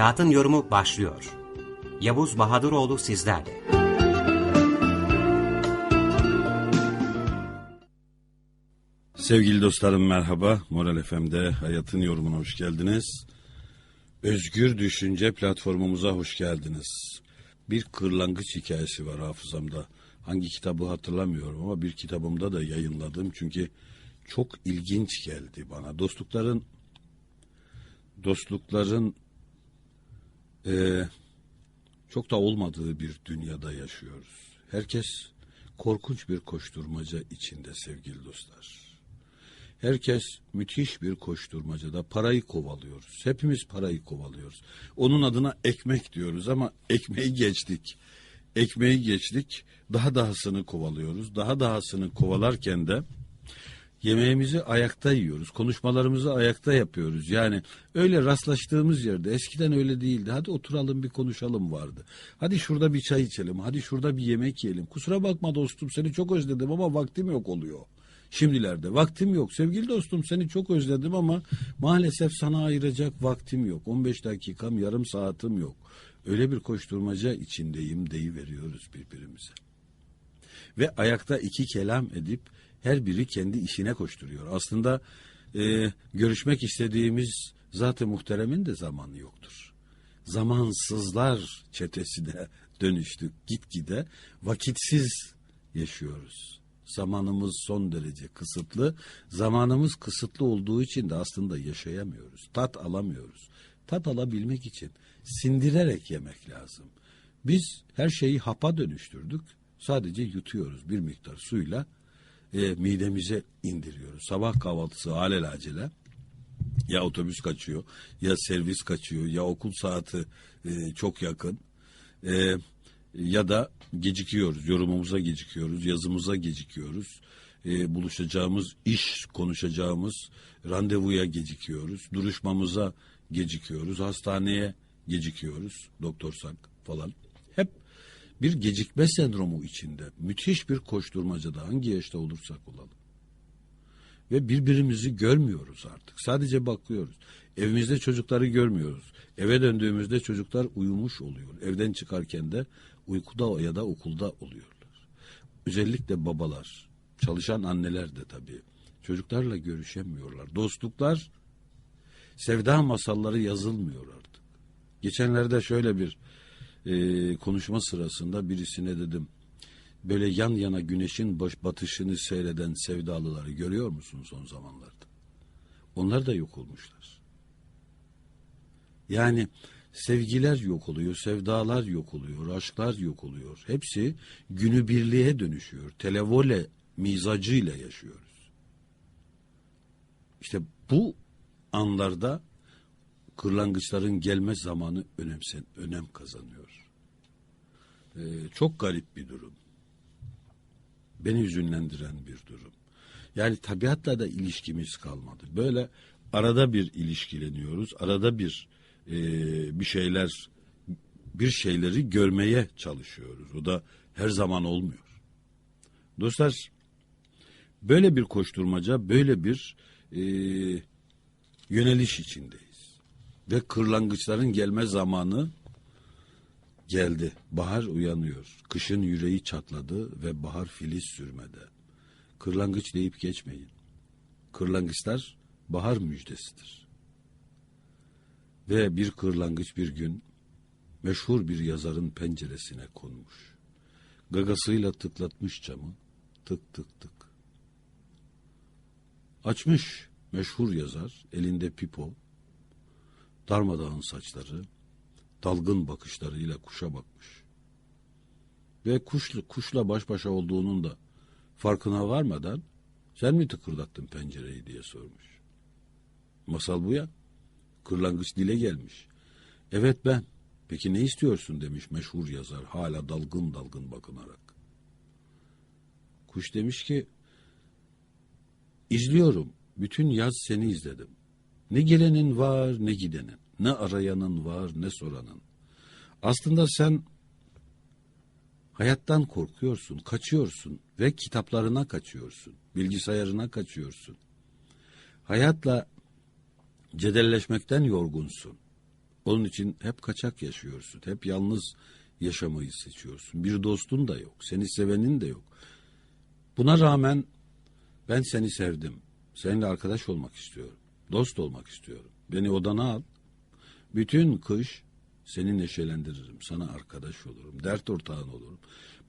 Hayatın Yorumu başlıyor. Yavuz Bahadıroğlu sizlerle. Sevgili dostlarım merhaba. Moral FM'de Hayatın Yorumuna hoş geldiniz. Özgür Düşünce platformumuza hoş geldiniz. Bir kırlangıç hikayesi var hafızamda. Hangi kitabı hatırlamıyorum ama bir kitabımda da yayınladım. Çünkü çok ilginç geldi bana. Dostlukların dostlukların eee, çok da olmadığı bir dünyada yaşıyoruz. Herkes korkunç bir koşturmaca içinde sevgili dostlar. Herkes müthiş bir koşturmacada parayı kovalıyoruz. Hepimiz parayı kovalıyoruz. Onun adına ekmek diyoruz ama ekmeği geçtik. Ekmeği geçtik. Daha dahasını kovalıyoruz. Daha dahasını kovalarken de yemeğimizi ayakta yiyoruz. Konuşmalarımızı ayakta yapıyoruz. Yani öyle rastlaştığımız yerde eskiden öyle değildi. Hadi oturalım bir konuşalım vardı. Hadi şurada bir çay içelim. Hadi şurada bir yemek yiyelim. Kusura bakma dostum seni çok özledim ama vaktim yok oluyor. Şimdilerde vaktim yok. Sevgili dostum seni çok özledim ama maalesef sana ayıracak vaktim yok. 15 dakikam yarım saatim yok. Öyle bir koşturmaca içindeyim deyiveriyoruz birbirimize ve ayakta iki kelam edip her biri kendi işine koşturuyor. Aslında e, görüşmek istediğimiz zat-ı muhteremin de zamanı yoktur. Zamansızlar çetesi de dönüştük gitgide vakitsiz yaşıyoruz. Zamanımız son derece kısıtlı. Zamanımız kısıtlı olduğu için de aslında yaşayamıyoruz. Tat alamıyoruz. Tat alabilmek için sindirerek yemek lazım. Biz her şeyi hapa dönüştürdük. Sadece yutuyoruz bir miktar suyla e, midemize indiriyoruz. Sabah kahvaltısı alelacele ya otobüs kaçıyor ya servis kaçıyor ya okul saati e, çok yakın. E, ya da gecikiyoruz yorumumuza gecikiyoruz yazımıza gecikiyoruz. E, buluşacağımız iş konuşacağımız randevuya gecikiyoruz. Duruşmamıza gecikiyoruz. Hastaneye gecikiyoruz. Doktorsak falan bir gecikme sendromu içinde müthiş bir koşturmacada hangi yaşta olursak olalım ve birbirimizi görmüyoruz artık. Sadece bakıyoruz. Evimizde çocukları görmüyoruz. Eve döndüğümüzde çocuklar uyumuş oluyor. Evden çıkarken de uykuda ya da okulda oluyorlar. Özellikle babalar, çalışan anneler de tabii çocuklarla görüşemiyorlar. Dostluklar, sevda masalları yazılmıyor artık. Geçenlerde şöyle bir e, konuşma sırasında birisine dedim böyle yan yana güneşin baş batışını seyreden sevdalıları görüyor musun son zamanlarda? Onlar da yok olmuşlar. Yani sevgiler yok oluyor, sevdalar yok oluyor, aşklar yok oluyor. Hepsi günübirliğe dönüşüyor. Televole mizacıyla yaşıyoruz. İşte bu anlarda kırlangıçların gelme zamanı önemsen, önem kazanıyor. Ee, çok garip bir durum beni hüzünlendiren bir durum. Yani tabiatla da ilişkimiz kalmadı. Böyle arada bir ilişkileniyoruz, arada bir e, bir şeyler bir şeyleri görmeye çalışıyoruz. O da her zaman olmuyor. Dostlar böyle bir koşturmaca, böyle bir e, yöneliş içindeyiz. Ve kırlangıçların gelme zamanı Geldi. Bahar uyanıyor. Kışın yüreği çatladı ve bahar filiz sürmede. Kırlangıç deyip geçmeyin. Kırlangıçlar bahar müjdesidir. Ve bir kırlangıç bir gün meşhur bir yazarın penceresine konmuş. Gagasıyla tıklatmış camı. Tık tık tık. Açmış meşhur yazar elinde pipo. Darmadağın saçları, dalgın bakışlarıyla kuşa bakmış. Ve kuşla, kuşla baş başa olduğunun da farkına varmadan sen mi tıkırdattın pencereyi diye sormuş. Masal bu ya. Kırlangıç dile gelmiş. Evet ben. Peki ne istiyorsun demiş meşhur yazar hala dalgın dalgın bakınarak. Kuş demiş ki izliyorum. Bütün yaz seni izledim. Ne gelenin var ne gidenin. Ne arayanın var ne soranın. Aslında sen hayattan korkuyorsun, kaçıyorsun ve kitaplarına kaçıyorsun, bilgisayarına kaçıyorsun. Hayatla cedelleşmekten yorgunsun. Onun için hep kaçak yaşıyorsun. Hep yalnız yaşamayı seçiyorsun. Bir dostun da yok. Seni sevenin de yok. Buna rağmen ben seni sevdim. Seninle arkadaş olmak istiyorum. Dost olmak istiyorum. Beni odana al. Bütün kış seni neşelendiririm. Sana arkadaş olurum. Dert ortağın olurum.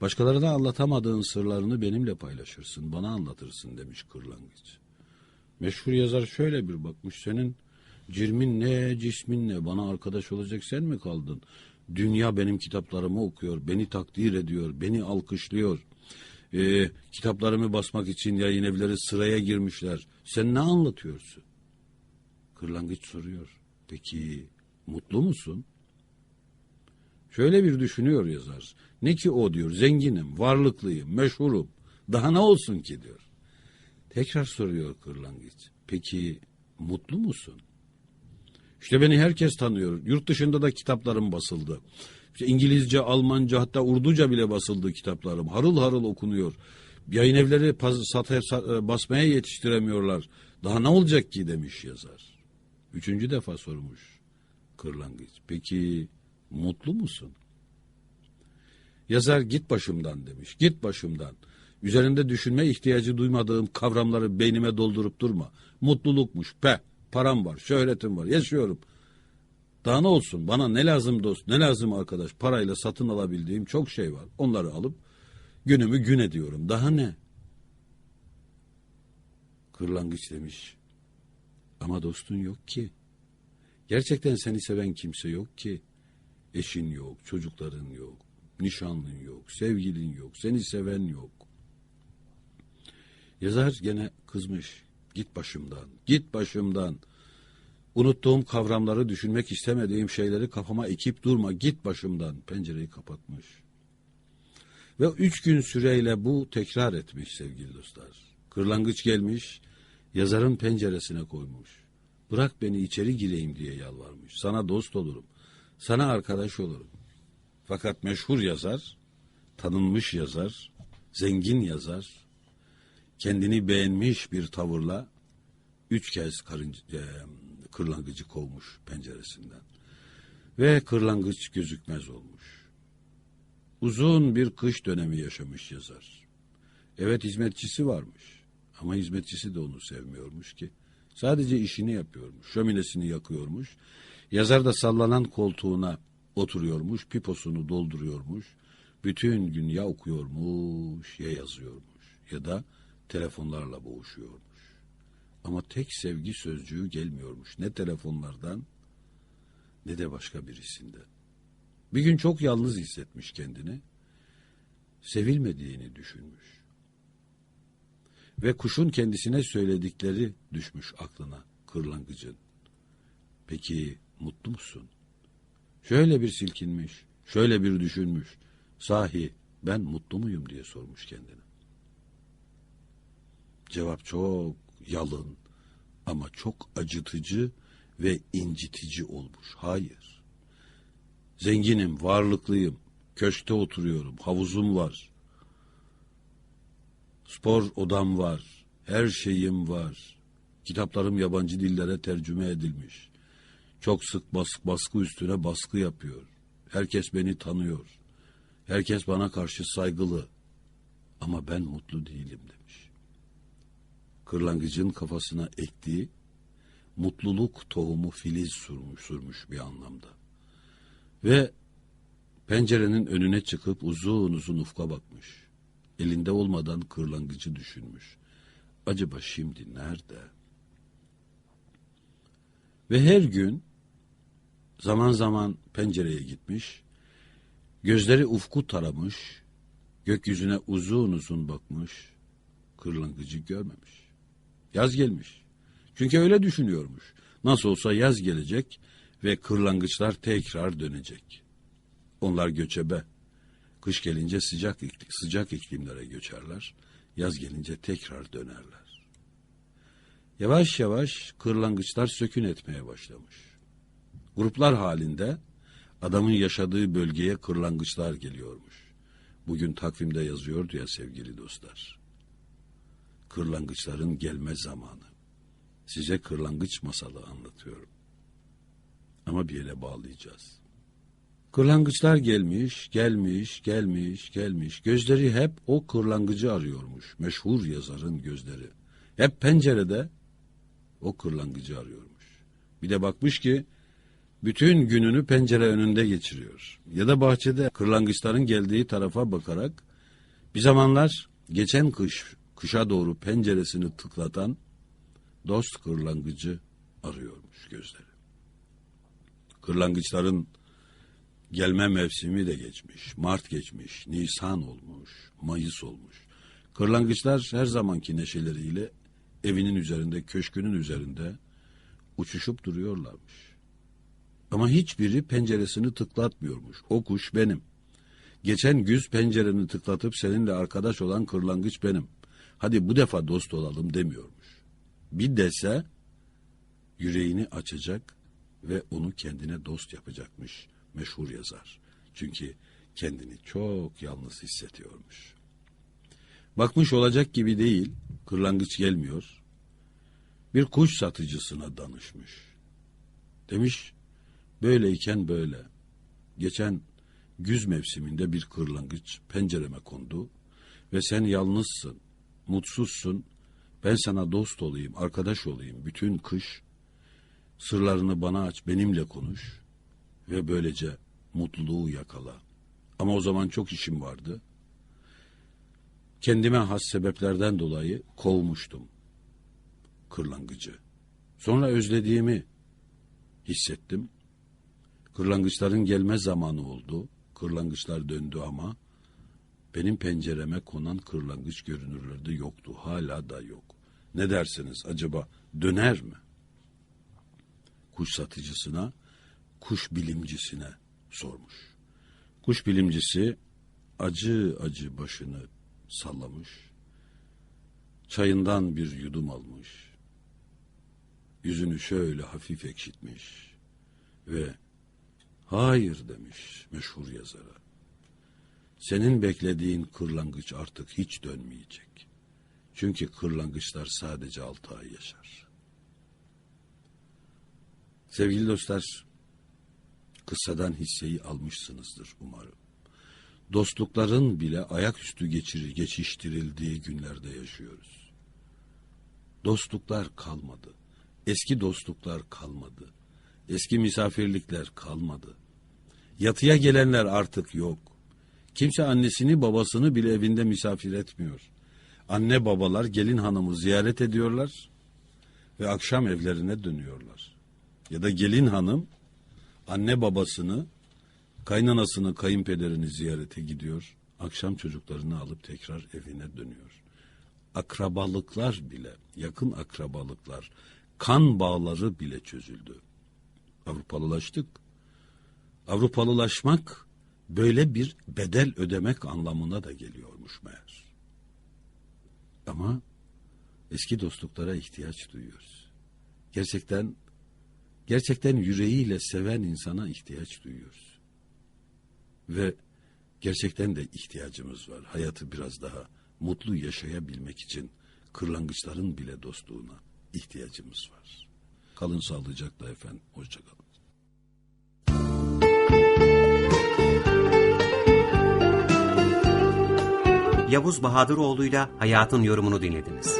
Başkalarına anlatamadığın sırlarını benimle paylaşırsın. Bana anlatırsın demiş kırlangıç. Meşhur yazar şöyle bir bakmış. Senin cirmin ne, cismin ne? Bana arkadaş olacak sen mi kaldın? Dünya benim kitaplarımı okuyor, beni takdir ediyor, beni alkışlıyor. Ee, kitaplarımı basmak için yayın evleri sıraya girmişler. Sen ne anlatıyorsun? Kırlangıç soruyor. Peki mutlu musun? Şöyle bir düşünüyor yazar. Ne ki o diyor, zenginim, varlıklıyım, meşhurum. Daha ne olsun ki diyor. Tekrar soruyor kırlangıç. Peki mutlu musun? İşte beni herkes tanıyor. Yurt dışında da kitaplarım basıldı. İşte İngilizce, Almanca hatta Urduca bile basıldı kitaplarım. Harıl harıl okunuyor. Yayın evleri paz- sa- basmaya yetiştiremiyorlar. Daha ne olacak ki demiş yazar. Üçüncü defa sormuş kırlangıç. Peki mutlu musun? Yazar git başımdan demiş. Git başımdan. Üzerinde düşünme ihtiyacı duymadığım kavramları beynime doldurup durma. Mutlulukmuş. Pe. Param var, şöhretim var, yaşıyorum. Daha ne olsun? Bana ne lazım dost, ne lazım arkadaş? Parayla satın alabildiğim çok şey var. Onları alıp günümü gün ediyorum. Daha ne? Kırlangıç demiş. Ama dostun yok ki. Gerçekten seni seven kimse yok ki. Eşin yok, çocukların yok, nişanlın yok, sevgilin yok, seni seven yok. Yazar gene kızmış. Git başımdan, git başımdan. Unuttuğum kavramları düşünmek istemediğim şeyleri kafama ekip durma, git başımdan. Pencereyi kapatmış. Ve üç gün süreyle bu tekrar etmiş sevgili dostlar. Kırlangıç gelmiş, yazarın penceresine koymuş. Bırak beni içeri gireyim diye yalvarmış. Sana dost olurum, sana arkadaş olurum. Fakat meşhur yazar, tanınmış yazar, zengin yazar, kendini beğenmiş bir tavırla üç kez karınca, e, kırlangıcı kovmuş penceresinden. Ve kırlangıç gözükmez olmuş. Uzun bir kış dönemi yaşamış yazar. Evet hizmetçisi varmış ama hizmetçisi de onu sevmiyormuş ki. Sadece işini yapıyormuş, şöminesini yakıyormuş. Yazar da sallanan koltuğuna oturuyormuş, piposunu dolduruyormuş. Bütün gün ya okuyormuş ya yazıyormuş ya da telefonlarla boğuşuyormuş. Ama tek sevgi sözcüğü gelmiyormuş. Ne telefonlardan ne de başka birisinden. Bir gün çok yalnız hissetmiş kendini. Sevilmediğini düşünmüş. Ve kuşun kendisine söyledikleri düşmüş aklına kırlangıcın. Peki mutlu musun? Şöyle bir silkinmiş, şöyle bir düşünmüş. Sahi ben mutlu muyum diye sormuş kendine. Cevap çok yalın ama çok acıtıcı ve incitici olmuş. Hayır. Zenginim, varlıklıyım. Köşkte oturuyorum, havuzum var. Spor odam var. Her şeyim var. Kitaplarım yabancı dillere tercüme edilmiş. Çok sık baskı, baskı üstüne baskı yapıyor. Herkes beni tanıyor. Herkes bana karşı saygılı. Ama ben mutlu değilim demiş. Kırlangıcın kafasına ektiği mutluluk tohumu filiz sürmüş, sürmüş bir anlamda. Ve pencerenin önüne çıkıp uzun uzun ufka bakmış. Elinde olmadan kırlangıcı düşünmüş. Acaba şimdi nerede? Ve her gün zaman zaman pencereye gitmiş, gözleri ufku taramış, gökyüzüne uzun uzun bakmış, kırlangıcı görmemiş. Yaz gelmiş. Çünkü öyle düşünüyormuş. Nasıl olsa yaz gelecek ve kırlangıçlar tekrar dönecek. Onlar göçebe. Kış gelince sıcak sıcak iklimlere göçerler. Yaz gelince tekrar dönerler. Yavaş yavaş kırlangıçlar sökün etmeye başlamış. Gruplar halinde adamın yaşadığı bölgeye kırlangıçlar geliyormuş. Bugün takvimde yazıyordu ya sevgili dostlar. Kırlangıçların gelme zamanı. Size kırlangıç masalı anlatıyorum. Ama bir yere bağlayacağız. Kırlangıçlar gelmiş, gelmiş, gelmiş, gelmiş. Gözleri hep o kırlangıcı arıyormuş. Meşhur yazarın gözleri. Hep pencerede o kırlangıcı arıyormuş. Bir de bakmış ki bütün gününü pencere önünde geçiriyor. Ya da bahçede kırlangıçların geldiği tarafa bakarak bir zamanlar geçen kış, kışa doğru penceresini tıklatan dost kırlangıcı arıyormuş gözleri. Kırlangıçların gelme mevsimi de geçmiş. Mart geçmiş, Nisan olmuş, Mayıs olmuş. Kırlangıçlar her zamanki neşeleriyle evinin üzerinde, köşkünün üzerinde uçuşup duruyorlarmış. Ama hiçbiri penceresini tıklatmıyormuş. O kuş benim. Geçen güz pencereni tıklatıp seninle arkadaş olan kırlangıç benim. Hadi bu defa dost olalım demiyormuş. Bir dese yüreğini açacak ve onu kendine dost yapacakmış meşhur yazar. Çünkü kendini çok yalnız hissediyormuş. Bakmış olacak gibi değil, kırlangıç gelmiyor. Bir kuş satıcısına danışmış. Demiş, böyleyken böyle. Geçen güz mevsiminde bir kırlangıç pencereme kondu ve sen yalnızsın, mutsuzsun. Ben sana dost olayım, arkadaş olayım bütün kış. Sırlarını bana aç, benimle konuş ve böylece mutluluğu yakala. Ama o zaman çok işim vardı. Kendime has sebeplerden dolayı kovmuştum kırlangıcı. Sonra özlediğimi hissettim. Kırlangıçların gelme zamanı oldu. Kırlangıçlar döndü ama benim pencereme konan kırlangıç görünürlerde yoktu. Hala da yok. Ne dersiniz acaba döner mi? Kuş satıcısına, kuş bilimcisine sormuş. Kuş bilimcisi acı acı başını sallamış. Çayından bir yudum almış. Yüzünü şöyle hafif ekşitmiş ve hayır demiş meşhur yazara. Senin beklediğin kırlangıç artık hiç dönmeyecek. Çünkü kırlangıçlar sadece altı ay yaşar. Sevgili dostlar, kıssadan hisseyi almışsınızdır umarım. Dostlukların bile ayaküstü geçirir, geçiştirildiği günlerde yaşıyoruz. Dostluklar kalmadı. Eski dostluklar kalmadı. Eski misafirlikler kalmadı. Yatıya gelenler artık yok. Kimse annesini babasını bile evinde misafir etmiyor. Anne babalar gelin hanımı ziyaret ediyorlar ve akşam evlerine dönüyorlar. Ya da gelin hanım anne babasını, kaynanasını, kayınpederini ziyarete gidiyor. Akşam çocuklarını alıp tekrar evine dönüyor. Akrabalıklar bile, yakın akrabalıklar, kan bağları bile çözüldü. Avrupalılaştık. Avrupalılaşmak böyle bir bedel ödemek anlamına da geliyormuş meğer. Ama eski dostluklara ihtiyaç duyuyoruz. Gerçekten gerçekten yüreğiyle seven insana ihtiyaç duyuyoruz. Ve gerçekten de ihtiyacımız var. Hayatı biraz daha mutlu yaşayabilmek için kırlangıçların bile dostluğuna ihtiyacımız var. Kalın sağlıcakla efendim. Hoşçakalın. Yavuz Bahadıroğlu'yla hayatın yorumunu dinlediniz.